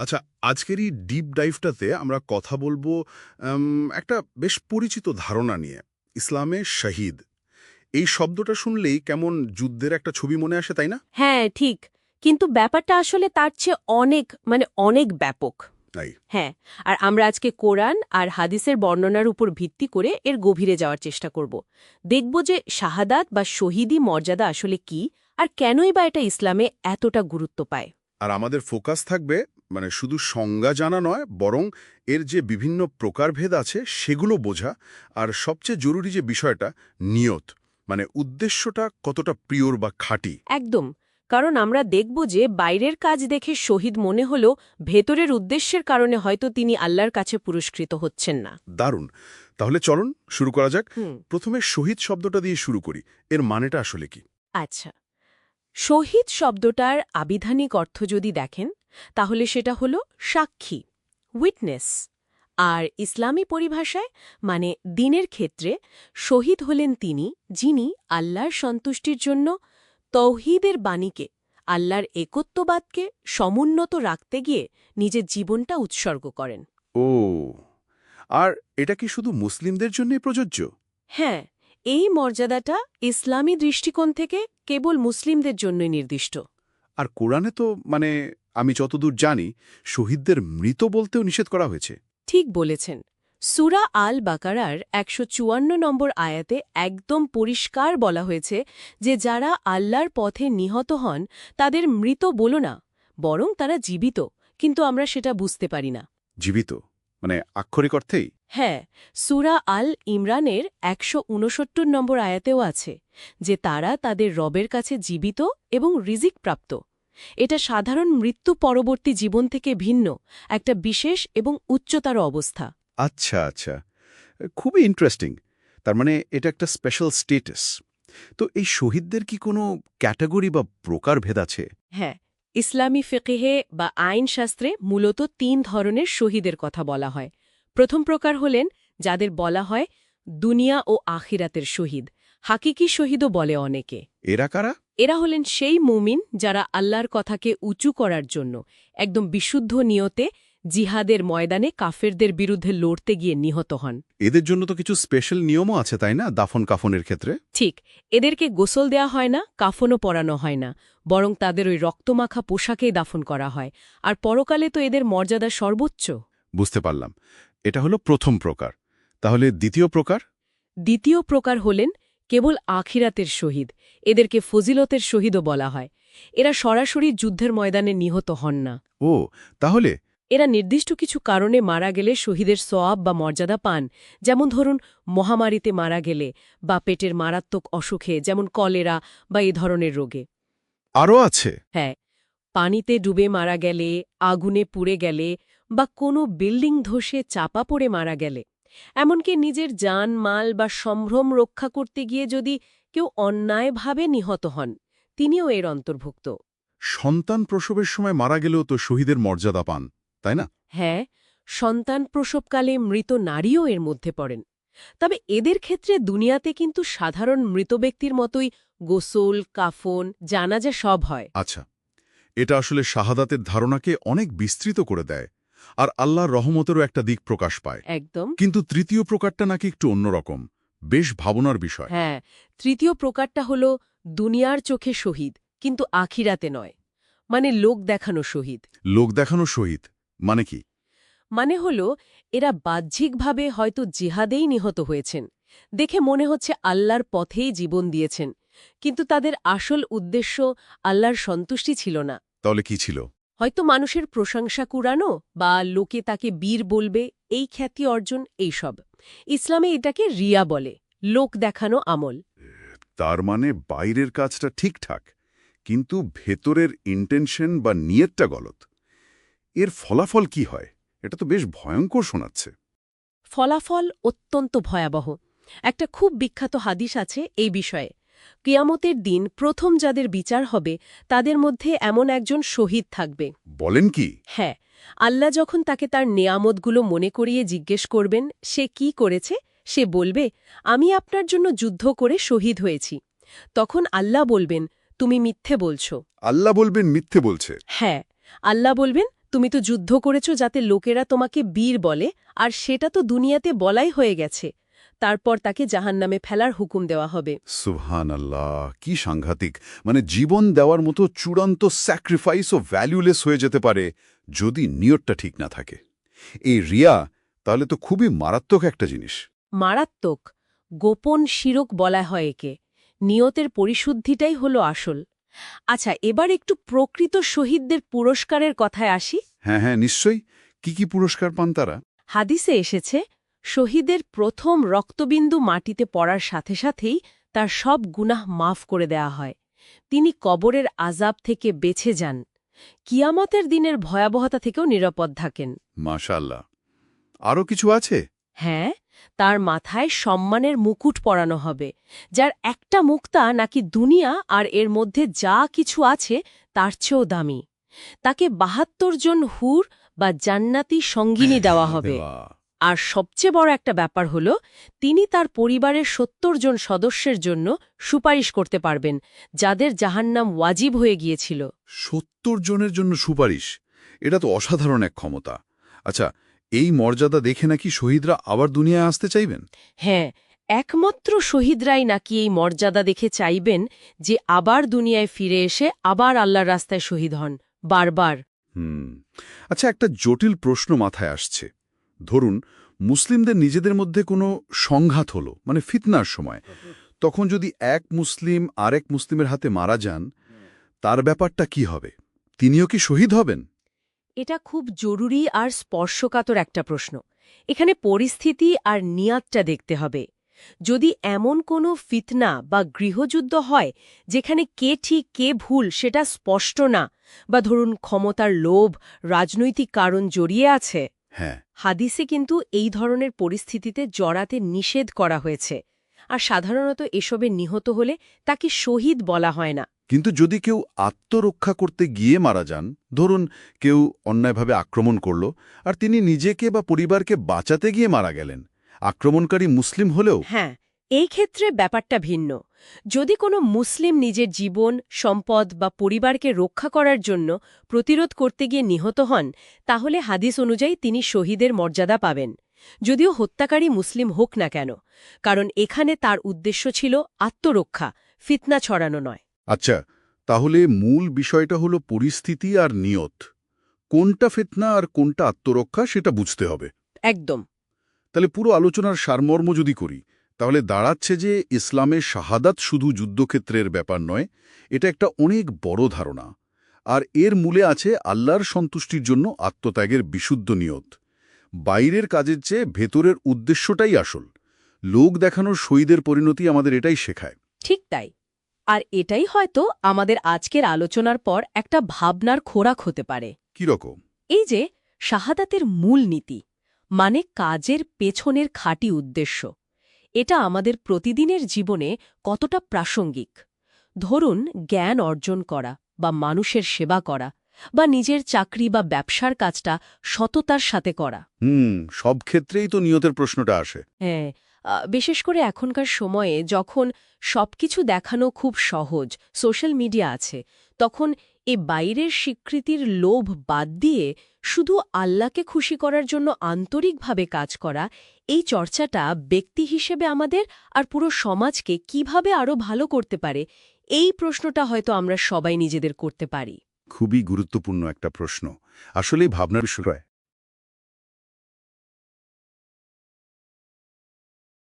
আচ্ছা আজকের এই ডিপ ডাইভটাতে আমরা কথা বলব একটা বেশ পরিচিত ধারণা নিয়ে ইসলামে শহীদ। এই শব্দটা শুনলেই কেমন যুদ্ধের একটা ছবি মনে আসে তাই না? হ্যাঁ ঠিক। কিন্তু ব্যাপারটা আসলে তার চেয়ে অনেক মানে অনেক ব্যাপক। হ্যাঁ আর আমরা আজকে কোরআন আর হাদিসের বর্ণনার উপর ভিত্তি করে এর গভীরে যাওয়ার চেষ্টা করব। দেখব যে শাহাদাত বা শহীদি মর্যাদা আসলে কি আর কেনই বা এটা ইসলামে এতটা গুরুত্ব পায়। আর আমাদের ফোকাস থাকবে মানে শুধু সংজ্ঞা জানা নয় বরং এর যে বিভিন্ন প্রকারভেদ আছে সেগুলো বোঝা আর সবচেয়ে জরুরি যে বিষয়টা নিয়ত। মানে উদ্দেশ্যটা কতটা প্রিয়র বা খাঁটি। একদম। কারণ আমরা দেখব যে বাইরের কাজ দেখে শহীদ মনে হলেও ভেতরের উদ্দেশ্যের কারণে হয়তো তিনি আল্লাহর কাছে পুরস্কৃত হচ্ছেন না। দারুণ। তাহলে চলুন শুরু করা যাক। প্রথমে শহীদ শব্দটা দিয়ে শুরু করি। এর মানেটা আসলে কি? আচ্ছা। শহীদ শব্দটার আবিধানিক অর্থ যদি দেখেন তাহলে সেটা হল সাক্ষী উইটনেস আর ইসলামী পরিভাষায় মানে দিনের ক্ষেত্রে শহীদ হলেন তিনি যিনি আল্লাহর সন্তুষ্টির জন্য তৌহিদের বাণীকে আল্লাহর একত্ববাদকে সমুন্নত রাখতে গিয়ে নিজের জীবনটা উৎসর্গ করেন। ও আর এটা কি শুধু মুসলিমদের জন্যই প্রযোজ্য? হ্যাঁ এই মর্যাদাটা ইসলামী দৃষ্টিকোণ থেকে কেবল মুসলিমদের জন্যই নির্দিষ্ট। আর কোরআনে তো মানে আমি যতদূর জানি শহীদদের মৃত বলতেও নিষেধ করা হয়েছে। ঠিক বলেছেন। সুরা আল বাকারার একশো চুয়ান্ন নম্বর আয়াতে একদম পরিষ্কার বলা হয়েছে যে যারা আল্লাহর পথে নিহত হন তাদের মৃত বলো না বরং তারা জীবিত কিন্তু আমরা সেটা বুঝতে পারি না। জীবিত? মানে আক্ষরিক অর্থেই? হ্যাঁ সুরা আল ইমরানের একশো উনসত্তর নম্বর আয়াতেও আছে যে তারা তাদের রবের কাছে জীবিত এবং রিজিক প্রাপ্ত। এটা সাধারণ মৃত্যু পরবর্তী জীবন থেকে ভিন্ন একটা বিশেষ এবং উচ্চতার অবস্থা। আচ্ছা আচ্ছা। খুবই ইন্টারেস্টিং তার মানে এটা একটা স্পেশাল স্টেটাস তো এই শহীদদের কি কোনো ক্যাটাগরি বা প্রকারভেদ আছে? হ্যাঁ ইসলামী ফিকিহে বা আইনশাস্ত্রে মূলত তিন ধরনের শহীদের কথা বলা হয়। প্রথম প্রকার হলেন যাদের বলা হয় দুনিয়া ও আখিরাতের শহীদ। হাকিকি শহীদও বলে অনেকে। এরা কারা? এরা হলেন সেই মুমিন যারা আল্লাহর কথাকে উঁচু করার জন্য একদম বিশুদ্ধ নিয়তে জিহাদের ময়দানে কাফেরদের বিরুদ্ধে লড়তে গিয়ে নিহত হন। এদের জন্য তো কিছু স্পেশাল নিয়মও আছে তাই না? দাফন কাফনের ক্ষেত্রে? ঠিক এদেরকে গোসল দেয়া হয় না কাফনও পরানো হয় না বরং তাদের ওই রক্তমাখা পোশাকেই দাফন করা হয়। আর পরকালে তো এদের মর্যাদা সর্বোচ্চ। বুঝতে পারলাম। এটা হলো প্রথম প্রকার। তাহলে দ্বিতীয় প্রকার? দ্বিতীয় প্রকার হলেন কেবল আখিরাতের শহীদ এদেরকে ফজিলতের শহীদও বলা হয়। এরা সরাসরি যুদ্ধের ময়দানে নিহত হন না। ও তাহলে? এরা নির্দিষ্ট কিছু কারণে মারা গেলে শহীদের সোয়াব বা মর্যাদা পান। যেমন ধরুন মহামারীতে মারা গেলে বা পেটের মারাত্মক অসুখে যেমন কলেরা বা এ ধরনের রোগে। আরও আছে? হ্যাঁ পানিতে ডুবে মারা গেলে আগুনে পুড়ে গেলে বা কোনো বিল্ডিং ধসে চাপা পড়ে মারা গেলে। এমনকি নিজের যান মাল বা সম্ভ্রম রক্ষা করতে গিয়ে যদি কেউ অন্যায়ভাবে নিহত হন তিনিও এর অন্তর্ভুক্ত। সন্তান প্রসবের সময় মারা গেলেও তো শহীদের মর্যাদা পান তাই না? হ্যাঁ সন্তান প্রসবকালে মৃত নারীও এর মধ্যে পড়েন। তবে এদের ক্ষেত্রে দুনিয়াতে কিন্তু সাধারণ মৃত ব্যক্তির মতোই গোসল কাফন জানাজা সব হয়। আচ্ছা এটা আসলে শাহাদাতের ধারণাকে অনেক বিস্তৃত করে দেয়। আর আল্লাহর রহমতেরও একটা দিক প্রকাশ পায়। একদম। কিন্তু তৃতীয় প্রকারটা নাকি একটু অন্যরকম বেশ ভাবনার বিষয়। হ্যাঁ তৃতীয় প্রকারটা হল দুনিয়ার চোখে শহীদ কিন্তু আখিরাতে নয় মানে লোক দেখানো শহীদ। লোক দেখানো শহীদ মানে কি? মানে হল এরা বাহ্যিকভাবে হয়তো জিহাদেই নিহত হয়েছেন দেখে মনে হচ্ছে আল্লাহর পথেই জীবন দিয়েছেন কিন্তু তাদের আসল উদ্দেশ্য আল্লাহর সন্তুষ্টি ছিল না। তাহলে কি ছিল? হয়তো মানুষের প্রশংসা কুড়ানো বা লোকে তাকে বীর বলবে এই খ্যাতি অর্জন এইসব। ইসলামে এটাকে রিয়া বলে লোক দেখানো আমল। তার মানে বাইরের কাজটা ঠিকঠাক কিন্তু ভেতরের ইন্টেনশন বা নিয়তটা গলত। এর ফলাফল কি হয়? এটা তো বেশ ভয়ঙ্কর শোনাচ্ছে। ফলাফল অত্যন্ত ভয়াবহ। একটা খুব বিখ্যাত হাদিস আছে এই বিষয়ে। কিয়ামতের দিন প্রথম যাদের বিচার হবে তাদের মধ্যে এমন একজন শহীদ থাকবে। বলেন কি? হ্যাঁ আল্লাহ যখন তাকে তার নেয়ামতগুলো মনে করিয়ে জিজ্ঞেস করবেন সে কি করেছে? সে বলবে আমি আপনার জন্য যুদ্ধ করে শহীদ হয়েছি। তখন আল্লাহ বলবেন তুমি মিথ্যে বলছো। আল্লাহ বলবেন মিথ্যে বলছে। হ্যাঁ আল্লাহ বলবেন তুমি তো যুদ্ধ করেছ যাতে লোকেরা তোমাকে বীর বলে আর সেটা তো দুনিয়াতে বলাই হয়ে গেছে। তারপর তাকে জাহান্নামে ফেলার হুকুম দেওয়া হবে। সুবহান আল্লাহ কি সাংঘাতিক। মানে জীবন দেওয়ার মতো চূড়ান্ত স্যাক্রিফাইস ও ভ্যালুলেস হয়ে যেতে পারে যদি নিয়তটা ঠিক না থাকে। এই রিয়া তাহলে তো খুবই মারাত্মক একটা জিনিস। মারাত্মক গোপন শিরক বলা হয় একে। নিয়তের পরিশুদ্ধিটাই হলো আসল। আচ্ছা এবার একটু প্রকৃত শহীদদের পুরস্কারের কথায় আসি। হ্যাঁ হ্যাঁ নিশ্চয়ই। কি কি পুরস্কার পান তারা? হাদিসে এসেছে শহীদের প্রথম রক্তবিন্দু মাটিতে পড়ার সাথে সাথেই তার সব গুনাহ মাফ করে দেয়া হয়। তিনি কবরের আজাব থেকে বেছে যান। কিয়ামতের দিনের ভয়াবহতা থেকেও নিরাপদ থাকেন। মাশাল্লাহ আরও কিছু আছে? হ্যাঁ তার মাথায় সম্মানের মুকুট পরানো হবে যার একটা মুক্তা নাকি দুনিয়া আর এর মধ্যে যা কিছু আছে তার চেয়েও দামি। তাকে বাহাত্তর জন হুর বা জান্নাতি সঙ্গিনী দেওয়া হবে। আর সবচেয়ে বড় একটা ব্যাপার হল তিনি তার পরিবারের সত্তর জন সদস্যের জন্য সুপারিশ করতে পারবেন যাদের জাহান্নাম ওয়াজিব হয়ে গিয়েছিল। সত্তর জনের জন্য সুপারিশ? এটা তো অসাধারণ এক ক্ষমতা। আচ্ছা এই মর্যাদা দেখে নাকি শহীদরা আবার দুনিয়ায় আসতে চাইবেন? হ্যাঁ একমাত্র শহীদরাই নাকি এই মর্যাদা দেখে চাইবেন যে আবার দুনিয়ায় ফিরে এসে আবার আল্লাহর রাস্তায় শহীদ হন বারবার। হুম। আচ্ছা একটা জটিল প্রশ্ন মাথায় আসছে। ধরুন, মুসলিমদের নিজেদের মধ্যে কোনো সংঘাত হলো মানে ফিতনার সময়, তখন যদি এক মুসলিম আরেক মুসলিমের হাতে মারা যান, তার ব্যাপারটা কি হবে? তিনিও কি শহীদ হবেন? এটা খুব জরুরি আর স্পর্শকাতর একটা প্রশ্ন। এখানে পরিস্থিতি আর নিয়াতটা দেখতে হবে। যদি এমন কোনো ফিতনা বা গৃহযুদ্ধ হয়, যেখানে কে ঠিক কে ভুল সেটা স্পষ্ট না, বা ধরুন ক্ষমতার লোভ, রাজনৈতিক কারণ জড়িয়ে আছে হ্যাঁ। হাদিসে কিন্তু এই ধরনের পরিস্থিতিতে জড়াতে নিষেধ করা হয়েছে। আর সাধারণত এসবে নিহত হলে তাকে শহীদ বলা হয় না। কিন্তু যদি কেউ আত্মরক্ষা করতে গিয়ে মারা যান ধরুন কেউ অন্যায়ভাবে আক্রমণ করল আর তিনি নিজেকে বা পরিবারকে বাঁচাতে গিয়ে মারা গেলেন আক্রমণকারী মুসলিম হলেও হ্যাঁ এই ক্ষেত্রে ব্যাপারটা ভিন্ন। যদি কোনো মুসলিম নিজের জীবন সম্পদ বা পরিবারকে রক্ষা করার জন্য প্রতিরোধ করতে গিয়ে নিহত হন তাহলে হাদিস অনুযায়ী তিনি শহীদের মর্যাদা পাবেন। যদিও হত্যাকারী মুসলিম হোক না কেন কারণ এখানে তার উদ্দেশ্য ছিল আত্মরক্ষা ফিতনা ছড়ানো নয়। আচ্ছা তাহলে মূল বিষয়টা হলো পরিস্থিতি আর নিয়ত। কোনটা ফিতনা আর কোনটা আত্মরক্ষা সেটা বুঝতে হবে। একদম। তাহলে পুরো আলোচনার সারমর্ম যদি করি তাহলে দাঁড়াচ্ছে যে ইসলামের শাহাদাত শুধু যুদ্ধক্ষেত্রের ব্যাপার নয় এটা একটা অনেক বড় ধারণা। আর এর মূলে আছে আল্লাহর সন্তুষ্টির জন্য আত্মত্যাগের বিশুদ্ধ নিয়ত। বাইরের কাজের চেয়ে ভেতরের উদ্দেশ্যটাই আসল। লোক দেখানোর শহীদের পরিণতি আমাদের এটাই শেখায়। ঠিক তাই। আর এটাই হয়তো আমাদের আজকের আলোচনার পর একটা ভাবনার খোরাক হতে পারে। কীরকম এই যে শাহাদাতের মূল নীতি মানে কাজের পেছনের খাঁটি উদ্দেশ্য। এটা আমাদের প্রতিদিনের জীবনে কতটা প্রাসঙ্গিক। ধরুন জ্ঞান অর্জন করা বা মানুষের সেবা করা বা নিজের চাকরি বা ব্যবসার কাজটা সততার সাথে করা। হুম সব ক্ষেত্রেই তো নিয়তের প্রশ্নটা আসে। হ্যাঁ বিশেষ করে এখনকার সময়ে যখন সবকিছু দেখানো খুব সহজ সোশ্যাল মিডিয়া আছে তখন এ বাইরের স্বীকৃতির লোভ বাদ দিয়ে শুধু আল্লাহকে খুশি করার জন্য আন্তরিকভাবে কাজ করা, এই চর্চাটা ব্যক্তি হিসেবে আমাদের আর পুরো সমাজকে কীভাবে আরও ভালো করতে পারে, এই প্রশ্নটা হয়তো আমরা সবাই নিজেদের করতে পারি। খুবই গুরুত্বপূর্ণ একটা প্রশ্ন। আসলে ভাবনার বিষয়।